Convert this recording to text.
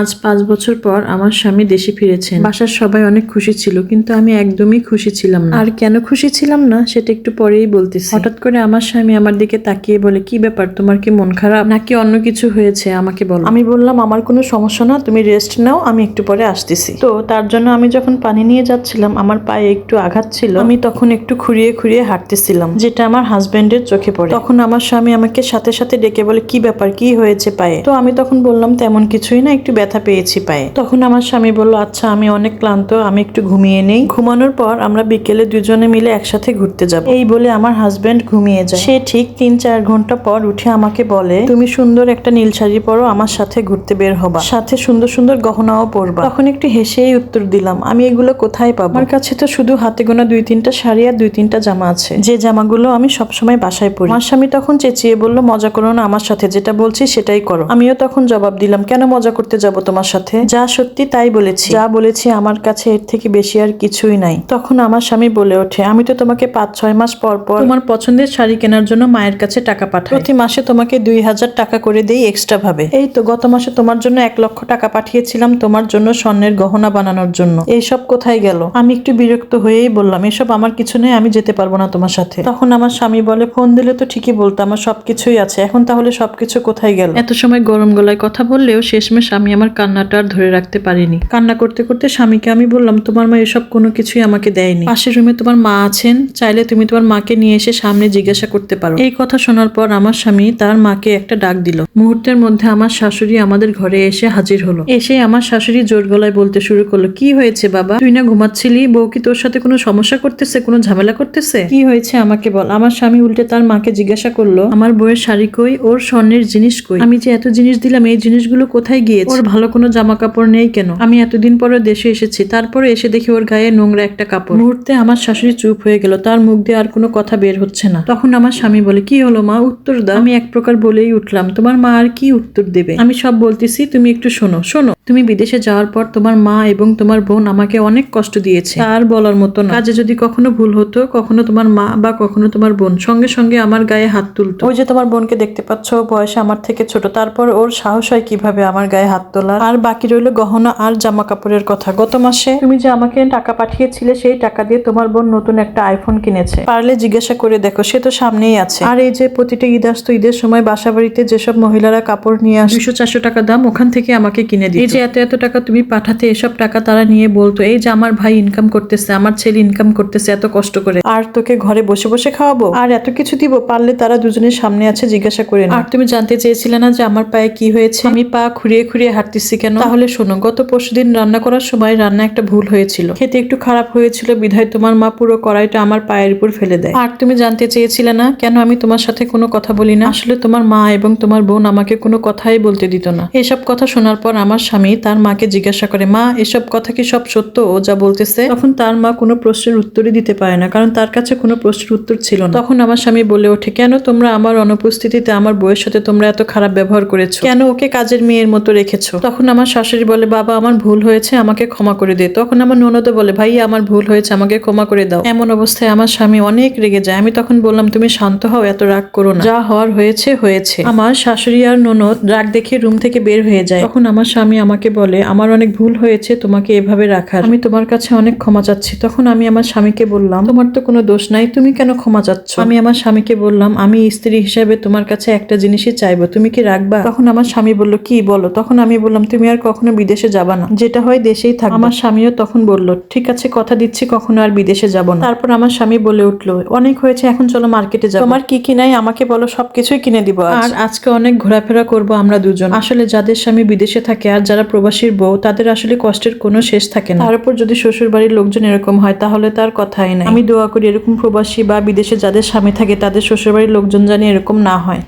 আজ পাঁচ বছর পর আমার স্বামী দেশে ফিরেছেন। বাসার সবাই অনেক খুশি ছিল কিন্তু আমি একদমই খুশি ছিলাম না। আর কেন খুশি ছিলাম না সেটা একটু পরেই বলতেছি। হঠাৎ করে আমার স্বামী আমার দিকে তাকিয়ে বলে কি ব্যাপার তোমার কি মন খারাপ? নাকি অন্য কিছু হয়েছে আমাকে বলো। আমি বললাম আমার কোনো সমস্যা না তুমি রেস্ট নাও আমি একটু পরে আসতেছি। তো তার জন্য আমি যখন পানি নিয়ে যাচ্ছিলাম আমার পায়ে একটু আঘাত ছিল আমি তখন একটু খুঁড়িয়ে খুঁড়িয়ে হাঁটতেছিলাম যেটা আমার হাজবেন্ডের চোখে পড়ে। তখন আমার স্বামী আমাকে সাথে সাথে ডেকে বলে কি ব্যাপার কি হয়েছে পায়ে? তো আমি তখন বললাম তেমন কিছুই না একটু ব্যথা পেয়েছি পায়ে। তখন আমার স্বামী বলল আচ্ছা আমি অনেক ক্লান্ত, আমি একটু ঘুমিয়ে নেই। ঘুমানোর পর আমরা বিকেলে দুজনে মিলে একসাথে ঘুরতে যাব। এই বলে আমার হাজবেন্ড ঘুমিয়ে যায়। সে ঠিক তিন চার ঘণ্টা পর উঠে আমাকে বলে, তুমি সুন্দর একটা নীল শাড়ি পরো, আমার সাথে ঘুরতে বের হবা। সাথে সুন্দর সুন্দর গহনাও পরবা। তখন একটু হেসেই উত্তর দিলাম, আমি এগুলো কোথায় পাবো? আমার কাছে তো শুধু হাতে গোনা দুই তিনটা শাড়ি আর দুই তিনটা জামা আছে। যে জামাগুলো আমি সবসময় বাসায় পরি। আমার স্বামী তখন চেঁচিয়ে বলল, মজা করো না আমার সাথে, যেটা বলছি সেটাই করো। আমিও তখন জবাব দিলাম, কেন মজা করতে যাব? তোমার সাথে? যা সত্যি তাই বলেছি। যা বলেছি আমার কাছে এর থেকে বেশি আর কিছুই নাই। তখন আমার স্বামী বলে ওঠে আমি তো তোমাকে পাঁচ ছয় মাস পর পর তোমার পছন্দের শাড়ি কেনার জন্য মায়ের কাছে টাকা পাঠাই। প্রতি মাসে তোমাকে দুই হাজার টাকা করে দেই এক্সট্রা ভাবে। এই তো গত মাসে তোমার জন্য এক লক্ষ টাকা পাঠিয়েছিলাম তোমার জন্য স্বর্ণের গহনা বানানোর জন্য। এইসব কোথায় গেল? আমি একটু বিরক্ত হয়েই বললাম এসব আমার কিছু নেই আমি যেতে পারব না তোমার সাথে। তখন আমার স্বামী বলে ফোন দিলে তো ঠিকই বলতো আমার সবকিছুই আছে। এখন তাহলে সবকিছু কোথায় গেল? এত সময় গরম গলায় কথা বললেও শেষমেশ আমি আমার কান্নাটা আর ধরে রাখতে পারিনি। কান্না করতে করতে স্বামীকে আমি বললাম তোমার মা এসব কোনো কিছুই আমাকে দেয়নি। পাশের রুমে তোমার মা আছেন চাইলে তুমি তোমার মাকে নিয়ে এসে সামনে জিজ্ঞাসা করতে পারো। এই কথা শোনার পর আমার স্বামী তার মাকে একটা ডাক দিল। মুহূর্তের মধ্যে আমার শাশুড়ি আমাদের ঘরে এসে হাজির হলো। এসে আমার শাশুড়ি জোর গলায় বলতে শুরু করল কি হয়েছে বাবা? তুই না ঘুমাচ্ছিলি? বউ কি তোর সাথে কোনো সমস্যা করতেছে কোনো ঝামেলা করতেছে? কি হয়েছে আমাকে বল। আমার স্বামী উল্টে তার মাকে জিজ্ঞাসা করল আমার বউয়ের শাড়ি কই? ওর স্বর্ণের জিনিস কই? আমি যে এত জিনিস দিলাম এই জিনিসগুলো কোথায় গিয়েছে? ওর ভালো কোনো জামা কাপড় নেই কেন? আমি এতদিন পরে দেশে এসেছি, তারপরে এসে দেখি ওর গায়ে নোংরা একটা কাপড়। মুহূর্তে আমার শাশুড়ি চুপ হয়ে গেল, তার মুখ দিয়ে আর কোনো কথা বের হচ্ছে না। তখন আমার স্বামী বলে, কি হলো মা? উত্তর দাও। আমি এক প্রকার বলেই উঠলাম, তোমার মা আর কি উত্তর দেবে? আমি সব বলতেছি, তুমি একটু শোনো শোনো। তুমি বিদেশে যাওয়ার পর তোমার মা এবং তোমার বোন আমাকে অনেক কষ্ট দিয়েছে। আর বলার মতো না। কাজে যদি কখনো ভুল হতো, কখনো তোমার মা বা কখনো তোমার বোন, সঙ্গে সঙ্গে আমার গায়ে হাত তুলতো। ওই যে তোমার বোনকে দেখতে পাচ্ছ, বয়সে আমার থেকে ছোট, তারপর ওর সাহস হয় কীভাবে আমার গায়ে হাত তোলার আর বাকি রইল গহনা আর জামা কাপড়ের কথা। গত মাসে তুমি যে আমাকে টাকা পাঠিয়েছিলে সেই টাকা দিয়ে তোমার বোন নতুন একটা আইফোন কিনেছে। পারলে জিজ্ঞাসা করে দেখো সে তো সামনেই আছে। আর এই যে প্রতিটা ঈদ আসতো ঈদের সময় বাসা বাড়িতে যেসব মহিলারা কাপড় নিয়ে আসে দুশো চারশো টাকা দাম ওখান থেকে আমাকে কিনে দিই এই যে এত এত টাকা তুমি পাঠাতে এসব টাকা তারা নিয়ে বলতো এই যে আমার ভাই ইনকাম করতেছে আমার ছেলে ইনকাম করতেছে এত কষ্ট করে। আর তোকে ঘরে বসে বসে খাওয়াবো? আর এত কিছু দিব পারলে তারা দুজনের সামনে আছে জিজ্ঞাসা করে আর তুমি জানতে চেয়েছিলে না যে আমার পায়ে কি হয়েছে? আমি পা খুঁড়িয়ে খুঁড়িয়ে হাঁটতেছি কেন? তাহলে শোনো গত পরশুদিন রান্না করার সময় রান্না একটা ভুল হয়েছিল। খেতে একটু খারাপ হয়েছিল বিধায় তোমার মা পুরো কড়াইটা আমার পায়ের উপর ফেলে দেয়। আর তুমি জানতে চেয়েছিলে না? কেন আমি তোমার সাথে কোনো কথা বলি না? আসলে তোমার মা এবং তোমার বোন আমাকে কোনো কথাই বলতে দিত না। এসব কথা শোনার পর আমার স্বামী তার মাকে জিজ্ঞাসা করে মা এসব কথা কি সব সত্য? ও যা বলতেছে। তখন তার মা কোনো প্রশ্নের উত্তরই দিতে পারে না কারণ তার কাছে কোনো প্রশ্নের উত্তর ছিল না। তখন আমার স্বামী বলে ওঠে কেন তোমরা আমার অনুপস্থিতিতে আমার বউয়ের সাথে তোমরা এত খারাপ ব্যবহার করেছ? কেন ওকে কাজের মেয়ের মতো রেখেছো? তখন আমার শাশুড়ি বলে, বাবা, আমার ভুল হয়েছে, আমাকে ক্ষমা করে দে। তখন আমার ননদও বলে, ভাই, আমার ভুল হয়েছে, আমাকে ক্ষমা করে দাও। এমন অবস্থায় আমার স্বামী অনেক রেগে যায়। আমি তখন বললাম, তুমি শান্ত হও, এত রাগ করো না। যা হওয়ার হয়েছে হয়েছে। আমার শাশুড়ি আর ননদ রাগ দেখে রুম থেকে বের হয়ে যায়। তখন আমার স্বামী আমাকে বলে, আমার অনেক ভুল হয়েছে, তোমাকে এভাবে রাখার। আমি তোমার কাছে অনেক ক্ষমা চাচ্ছি। তখন আমি আমার স্বামীকে বললাম, তোমার তো কোনো দোষ নাই, তুমি কেন ক্ষমা চাচ্ছ? আমি আমার স্বামীকে বললাম, আমি স্ত্রী হিসেবে তোমার কাছে একটা জিনিসই চাইব, তুমি কি রাখবা? তখন আমার স্বামী বলল, কি বলো? তখন আমি বললাম তুমি আর কখনো বিদেশে যাবা না। যেটা হয় দেশেই থাকবে। আমার স্বামীও তখন বলল ঠিক আছে কথা দিচ্ছি কখনো আর বিদেশে যাব না। তারপর আমার স্বামী বলে উঠল অনেক হয়েছে এখন চলো মার্কেটে যাব। তোমার কি কি নাই? আমাকে বলো সবকিছুই কিনে দিব আর আজকে অনেক ঘোরাফেরা করব আমরা দুজন। আসলে যাদের স্বামী বিদেশে থাকে আর যারা প্রবাসীর বউ তাদের আসলে কষ্টের কোনো শেষ থাকে না। তার উপর যদি শ্বশুর বাড়ির লোকজন এরকম হয় তাহলে তার কথাই নাই। আমি দোয়া করি এরকম প্রবাসী বা বিদেশে যাদের স্বামী থাকে তাদের শ্বশুর বাড়ির লোকজন জানি এরকম না হয়।